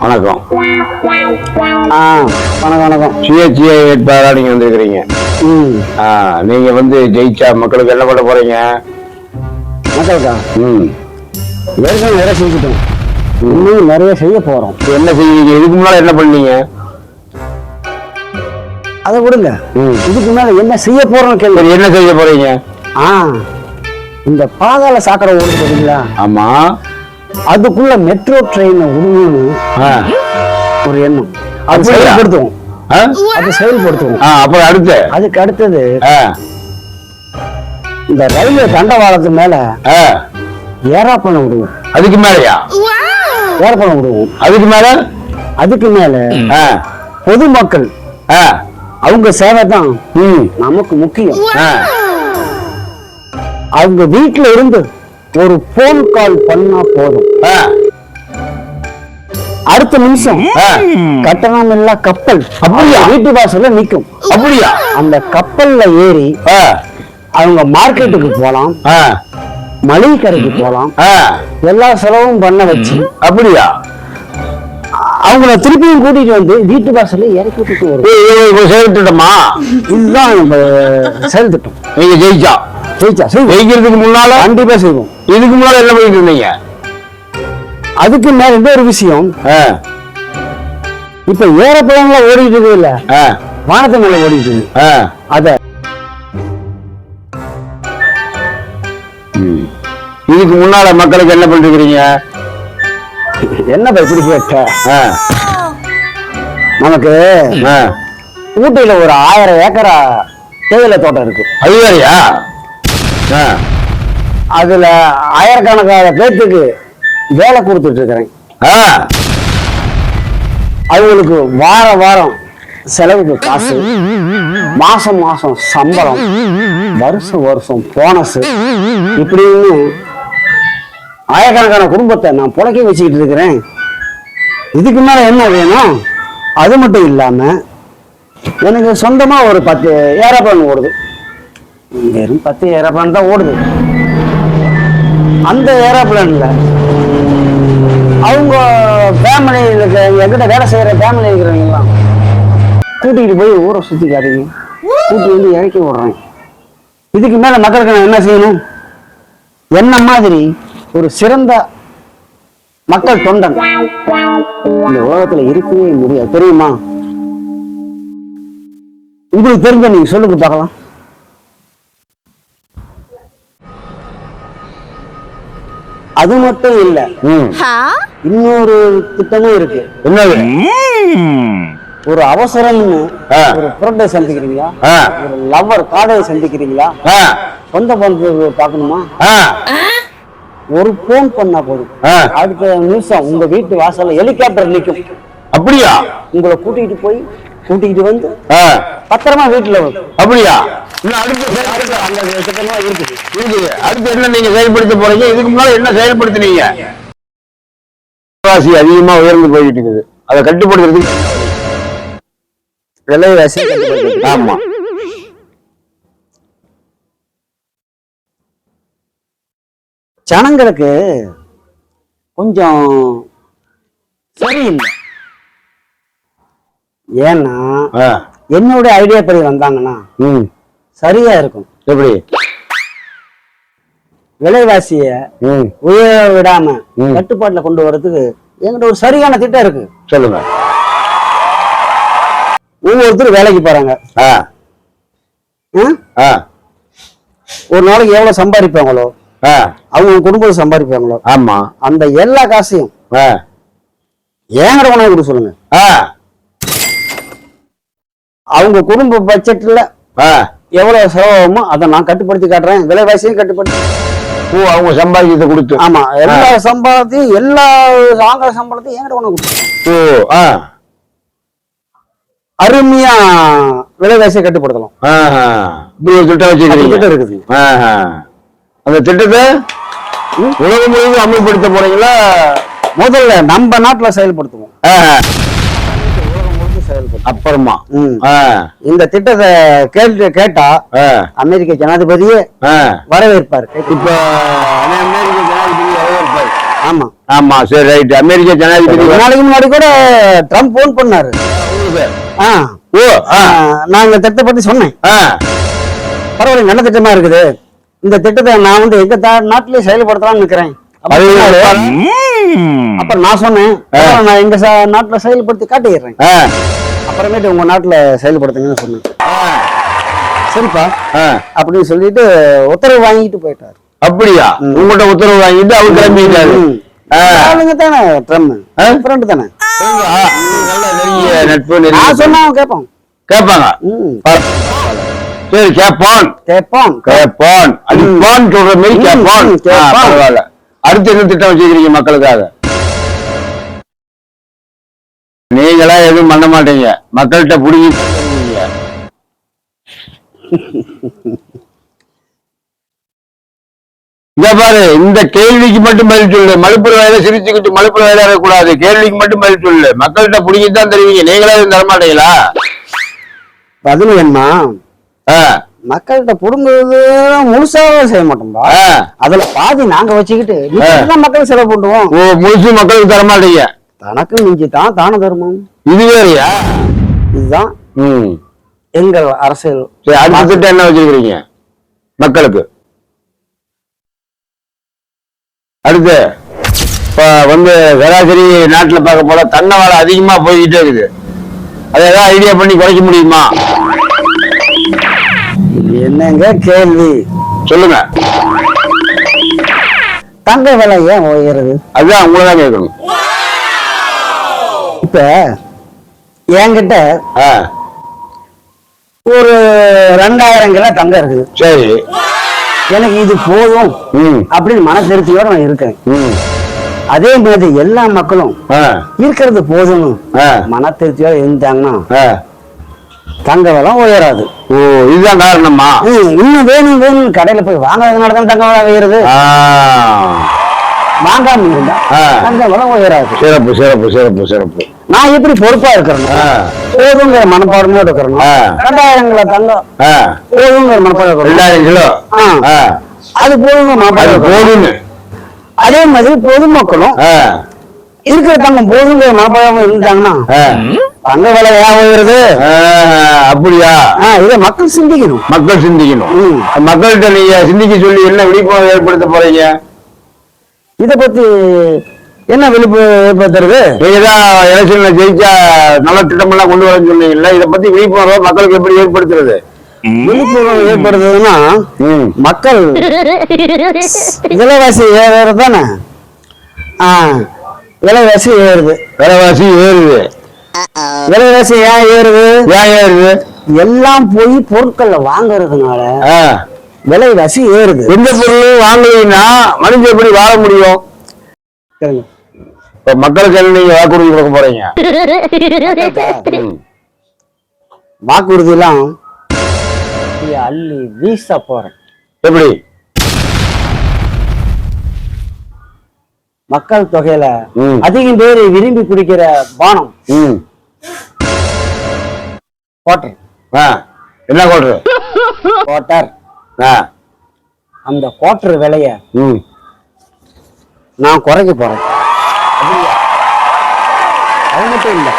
வணக்கம். ஆ வணக்கம் வணக்கம். சுயேட்சைய வேட்பாளராக நீங்க வந்திருக்கிறீங்க. ம். ஆ, நீங்க வந்து ஜெயிச்சா மக்களுக்கு என்ன பண்ண போறீங்க? மக்களுக்கா? ம். ஏற்கனவே நிறைய செஞ்சுட்டோம். இன்னும் நிறைய செய்ய போகிறோம் இப்ப என்ன செய்வீங்க? இதுக்கு முன்னால என்ன பண்ணீங்க? அதை விடுங்க. இதுக்கு மேலே என்ன செய்ய போகிறோம்னு கேள்வி என்ன செய்ய போறீங்க? ஆ இந்த பாதாள சாக்கடை ஓடுது பார்த்தீங்களா ஆமா. அதுக்குள்ள மெட்ரோ ட்ரெயினை ஆ. ஒரு எண்ணம். அது? செயல்படுத்துவோம்? அது செயல்படுத்துவோம். அப்புறம் அடுத்து? அதுக்கு அடுத்தது இந்த ரயில்வே தண்டவாளத்து மேல. ஏரோப்ளேன் விடுவோம். அதுக்கு மேலயா? ஏரோப்ளேன் விடுவோம் அதுக்கு மேல அதுக்கு மேல பொதுமக்கள் அவங்க சேவை தான் நமக்கு முக்கியம். அவங்க வீட்டுல இருந்து ஒரு போன் கால் பண்ணா போதும். அடுத்த நிமிஷம். கட்டணம் இல்ல கப்பல் அப்படியா? வீட்டு வாசல்ல நிக்கும். அப்படியா? அந்த கப்பல்ல ஏறி அவங்க மார்க்கெட்டுக்கு போலாம். மளிகை கடைக்கு போலாம். ஆ. எல்லா செலவும் பண்ண வச்சு அப்படியா? அவங்கள திருப்பியும் கூட்டிட்டு வந்து வீட்டு வாசல்ல இறக்கி விட்டுட்டு வரும் சேர்த்துட்டோமா? இதுதான் நம்ம செயல் திட்டம் நீங்க ஜெயிச்சா? ஜெயிச்சா ஜெயிக்கிறதுக்கு முன்னால? கண்டிப்பா செய்வோம். இதுக்கு முன்னால என்ன பண்ணிட்டு இருந்தீங்க? அதுக்கு மேல இன்னொரு விஷயம். ஆ, இப்ப ஏரோப்ளேன்ல ஓடிட்டு இருக்கு இல்ல? வானத்து மேல ஓடிட்டு இருக்கு. அத. இதுக்கு முன்னால மக்களுக்கு என்ன பண்ணிருக்கிறீங்க என்ன இப்படி கேட்ட? நமக்கு. ஊட்டியில ஒரு ஆயிரம் ஏக்கரா தேயிலை தோட்டம் இருக்கு. அது வேறையா ஆ, அதுல ஆயிரக்கணக்கான பேர்த்துக்கு வேலை கொடுத்துட்டு இருக்கிறேன் அவங்களுக்கு வார வாரம் செலவுக்கு காசு மாசம் மாசம் சம்பளம் வருஷம் வருஷம் போனஸ் இப்படின்னு ஆயிரக்கணக்கான குடும்பத்தை நான் புழக்கி வச்சுக்கிட்டு இருக்கிறேன். இதுக்கு மேலே என்ன வேணும்? அது மட்டும் இல்லாமல் எனக்கு சொந்தமாக ஒரு பத்து ஏரோப்ளான் ஓடுது. வெறும் பத்து ஏரோப்ளான் தான் ஓடுது. அந்த ஏரோப்ளான்ல அவங்க ஃபேமிலி எங்கிட்ட வேலை செய்கிற ஃபேமிலி இருக்கிறவங்கலாம் கூட்டிகிட்டு போய் ஊரை சுற்றி காட்டுங்க கூட்டி வந்து இறக்கி விடுறேன். இதுக்கு மேலே மக்களுக்கு நான் என்ன செய்யணும்? என்ன மாதிரி ஒரு சிறந்த மக்கள் தொண்டன். இந்த உலகத்துல இருக்கவே முடியாது. தெரியுமா? உங்களுக்கு தெரிஞ்ச நீங்க சொல்லுங்க பார்க்கலாம். அது மட்டும் இல்ல. இன்னொரு திட்டமும் இருக்கு. என்னது? ஒரு அவசரம்னு. ஒரு புரட்டை சந்திக்கிறீங்களா? ஒரு லவ்வர் காதலை சந்திக்கிறீங்களா? சொந்த பந்தத்தை பார்க்கணுமா? ஒரு போன் பண்ணா போதும். அடுத்த நிமிஷம் உங்க வீட்டு வாசல்ல ஹெலிகாப்டர் நிக்கும். அப்படியா? உங்களை கூட்டிகிட்டு போய் கூட்டிகிட்டு வந்து பத்திரமா வீட்டுல வரும். அப்படியா? இன்னும் அடுத்து அடுத்து அந்த திட்டமா இருக்குது. இருக்குது. அடுத்து என்ன நீங்க செயல்படுத்த போறீங்க? இதுக்கு முன்னால என்ன செயல்படுத்தினீங்க? விலைவாசி அதிகமா உயர்ந்து போயிட்டு இருக்குது. அதை கட்டுப்படுத்துறதுக்கு விலைவாசி ஆமா. ஜனங்களுக்கு கொஞ்சம் சரியில்லை. ஏன்னா என்னோட ஐடியா படி வந்தாங்கன்னா ம். சரியா இருக்கும். எப்படி? விலைவாசிய உயர விடாம. கட்டுப்பாட்டுல கொண்டு வர்றதுக்கு என்கிட்ட ஒரு சரியான திட்டம் இருக்கு. சொல்லுங்க. ஒவ்வொருத்தரும் வேலைக்கு போறாங்க. ஆ. ம்? ஆ. ஒரு நாளைக்கு எவ்வளவு சம்பாதிப்பாங்களோ? அவங்க குடும்பம் சம்பாதிப்பாங்களோ? ஆமா. அந்த எல்லா காசையும் ஏங்கட உணவு கொடுக்க சொல்லுங்க. அவங்க குடும்ப பட்ஜெட்ல எவ்வளவு செலவாகுமோ அதை நான் கட்டுப்படுத்தி காட்டுறேன். விலைவாசியும் கட்டுப்படுத்தி. ஓ அவங்க சம்பாதிக்கத்தை கொடுத்து. ஆமா. எல்லா சம்பளத்தையும் எல்லா வாங்குற சம்பளத்தையும் என்கிட்ட உணவு கொடுத்து. ஓ ஆ. அருமையா விலைவாசியை கட்டுப்படுத்தலாம். இப்படி ஒரு திட்டம் வச்சுக்கிறீங்க இருக்குது. அந்த திட்டத்தை உலகம் முழுவதும் அமல்படுத்த போறீங்களா? முதல்ல நம்ம நாட்டுல செயல்படுத்துவோம். அப்புறமா. இந்த திட்டத்தை கேட்டு கேட்டா அமெரிக்க ஜனாதிபதியே. வரவேற்பார். இப்ப அமெரிக்க ஜனாதிபதி இருப்பாரு? ஆமா. ஆமா சரி ரைட். அமெரிக்க ஜனாதிபதி நாளைக்கு முன்னாடி கூட ட்ரம்ப் போன் பண்ணாரு. நான் இந்த திட்டத்தை பத்தி சொன்னேன். பரவாயில்ல நல்ல திட்டமா இருக்குது. இந்த திட்டத்தை நான் வந்து எங்க தா- நாட்டிலேயே செயல்படுத்தலாம்னு நிக்கிறேன் அது அப்படின்னு சொன்னாரு. ம். அப்ப நான் சொன்னேன் நான் எங்க நாட்டுல செயல்படுத்தி காட்டிடுறேன் அப்புறமேட்டு உங்க நாட்டுல செயல்படுத்துங்கன்னு சொன்னேன் சரிப்பா. அப்படின்னு சொல்லிட்டு உத்தரவு வாங்கிட்டு போயிட்டாரு அப்படியா உங்கள்கிட்ட உத்தரவு வாங்கிட்டு அவர் கிளம்பிட்டாரு. ஆளுங்க தானே ட்ரம்? ஃப்ரெண்டு தானே நட்பு நான் சொன்னா கேட்பான் கேட்பாங்க ம். சரி கேட்பான் கேட்பான் கேட்பான் அடிப்பான் சொல்ற மாதிரி கேட்பான். பரவாயில்ல. அடுத்து என்ன திட்டம் வச்சுக்கிறீங்க மக்களுக்காக? நீங்களா எதுவும் பண்ண மாட்டீங்க. மக்கள்கிட்ட புடிங்கி. இங்க பாரு இந்த கேள்விக்கு மட்டும் பதில் சொல்லு. மலுப்புற வேலை சிரிச்சுக்கிட்டு மலுப்புற வேலை இருக்கக்கூடாது கேள்விக்கு மட்டும் பதில் சொல்லு. மக்கள்கிட்ட புடிங்கி தான் தருவீங்க. நீங்களா எதுவும் தர மாட்டீங்களா பதில் என்ன ஆ, மக்கள்கிட்ட புடுங்குறது முழுசாவே செய்ய மாட்டோம்பா. அதுல பாதி நாங்க வச்சுக்கிட்டு மிச்சம் மக்கள் செலவு பண்ணுவோம். ஓ முழுசு மக்களுக்கு தர மாட்டீங்க. தனக்கு மிஞ்சி தான் தான தர்மம். இது வேறையா? இதுதான் ம். எங்கள் அரசியல். அடுத்த என்ன வச்சிருக்கிறீங்க? மக்களுக்கு. அடுத்து இப்ப வந்து சராசரி நாட்டுல பார்க்க போல தன்னை வேலை அதிகமா போய்கிட்டே இருக்குது. அதை ஏதாவது ஐடியா பண்ணி குறைக்க முடியுமா? என்னங்க கேள்வி? சொல்லுங்க. தங்க விலை ஏன் உயருது? அதுதான் உங்களை தான் கேட்கணும். இப்ப என்கிட்ட ஒரு ரெண்டாயிரம் கிலோ தங்கம் இருக்குது. சரி. எனக்கு இது போதும் அப்படின்னு மன திருப்தியோட நான் இருக்கேன். அதே மாதிரி எல்லா மக்களும் இருக்கிறது போதும் ஆ. மன திருப்தியோட இருந்தாங்கன்னா தங்க விலை உயராது. ஓ இதுதான் காரணமா இன்னும் வேணும் வேணும் கடையில போய் வாங்காதனால தான் தங்க விலை உயருது. ஆ. வாங்காம இருந்தா. தங்க விலை உயராது. சிறப்பு சிறப்பு சிறப்பு சிறப்பு. நான் எப்படி பொறுப்பா இருக்கிறேன் போதுங்கிற மனப்பாடமோட இருக்கிறேன் கிலோ தங்கம் போதுங்கிற மனப்பாடம் ரெண்டாயிரம் கிலோ. அது போதுங்கிற அது மனப்பாடம். போதுன்னு அதே மாதிரி பொதுமக்களும் இருக்கிற தங்கம் போதுங்கிற மனப்பாடம் இருந்தாங்கன்னா. தங்க விலை ஆ, அப்படியா? ஆ, இதை மக்கள் சிந்திக்கணும். மக்கள் சிந்திக்கணும். மக்கள்கிட்ட நீங்க சிந்திக்க சொல்லி என்ன விழிப்புணர்வு ஏற்படுத்த போறீங்க? இத பத்தி என்ன விழிப்பு ஏற்படுத்துறது? நீங்க தான் எலெக்ஷன்ல ஜெயிச்சா நல்ல திட்டமெல்லாம் கொண்டு வரேன்னு சொன்னீங்கல்ல இதை பத்தி விழிப்புணர்வை மக்களுக்கு எப்படி ஏற்படுத்துறது? விழிப்புணர்வு ஏற்படுத்துறதுன்னா ம். மக்கள் விலைவாசி ஏறுறது தானே ஆ. விலைவாசி ஏறுது. விலைவாசி ஏறுது. விலைவாசி ஏன் ஏறுது? ஏன் ஏறுது? எல்லாம் போய் பொருட்களை வாங்குறதுனால. விலைவாசி ஏறுது. எந்த பொருளும் வாங்கலைன்னா மனுஷன் எப்படி வாழ முடியும். இப்ப மக்களுக்கு என்ன நீங்க வாக்குறுதி கொடுக்க போறீங்க? ம். வாக்குறுதி எல்லாம் அள்ளி வீச போறேன். எப்படி? மக்கள் தொகையில. அதிகம் பேர் விரும்பி குடிக்கிற பானம். ஆ. என்ன கோட்ரு குவாட்டர் ஆ. அந்த குவாட்டர் விலைய நான் குறைக்க போறேன். அது மட்டும் இல்ல.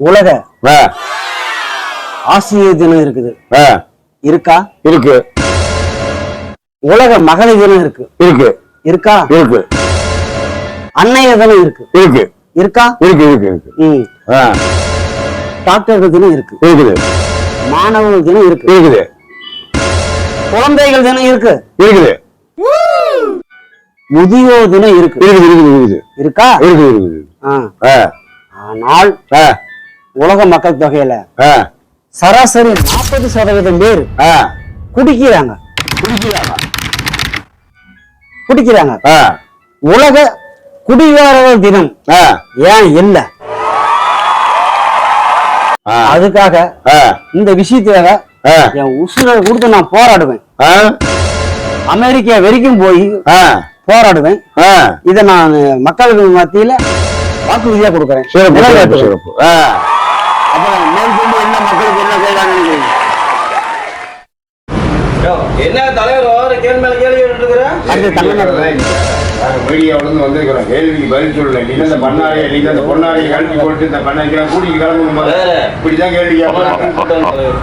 உலக ஆசிரியர் தினம் இருக்குது. இருக்கா? இருக்கு. உலக மகளிர் தினம் இருக்கு. இருக்கு. இருக்கா? இருக்கு. அன்னையர் தினம் இருக்கு. இருக்கு. இருக்கா? இருக்கு இருக்கு இருக்கு. டாக்டர்கள் தினம் இருக்கு. இருக்குது. மாணவர்கள் தினம் இருக்கு. இருக்குது. குழந்தைகள் தினம் இருக்கு. இருக்குது. முதியோர் தினம் இருக்கு. இருக்குது இருக்குது இருக்குது இருக்கா? இருக்குது இருக்குது ஆனால் உலக மக்கள் தொகையில சராசரி நாற்பது சதவீதம் பேர் குடிக்கிறாங்க. குடிக்கிறாங்க. குடிக்கிறாங்க. உலக குடிகாரர்கள் தினம் ஏன் இல்ல? அதுக்காக இந்த விஷயத்துக்காக என் உசுரை கொடுத்து நான் போராடுவேன். அமெரிக்கா வரைக்கும் போய் போராடுவேன். இதை நான் மக்களுக்கு மத்தியில வாக்குறுதியா கொடுக்குறேன். அப்புறம் மேற்கொண்டு என்ன மக்களுக்கு என்ன தலைவர் கேள்வி மேல கேள்வி அடுத்து தமிழ்நாடு மீடியாவில இருந்து வந்திருக்கிறோம் கேள்விக்கு பதில் சொல்லல. நீங்க இந்த பண்ணாரியை நீங்க இந்த பொன்னாரியை கழட்டி போட்டு இந்த பண்ணைக்கு கூட்டிக்கு கிளம்பணும் வேற. இப்படிதான் கேள்வி தலைவர்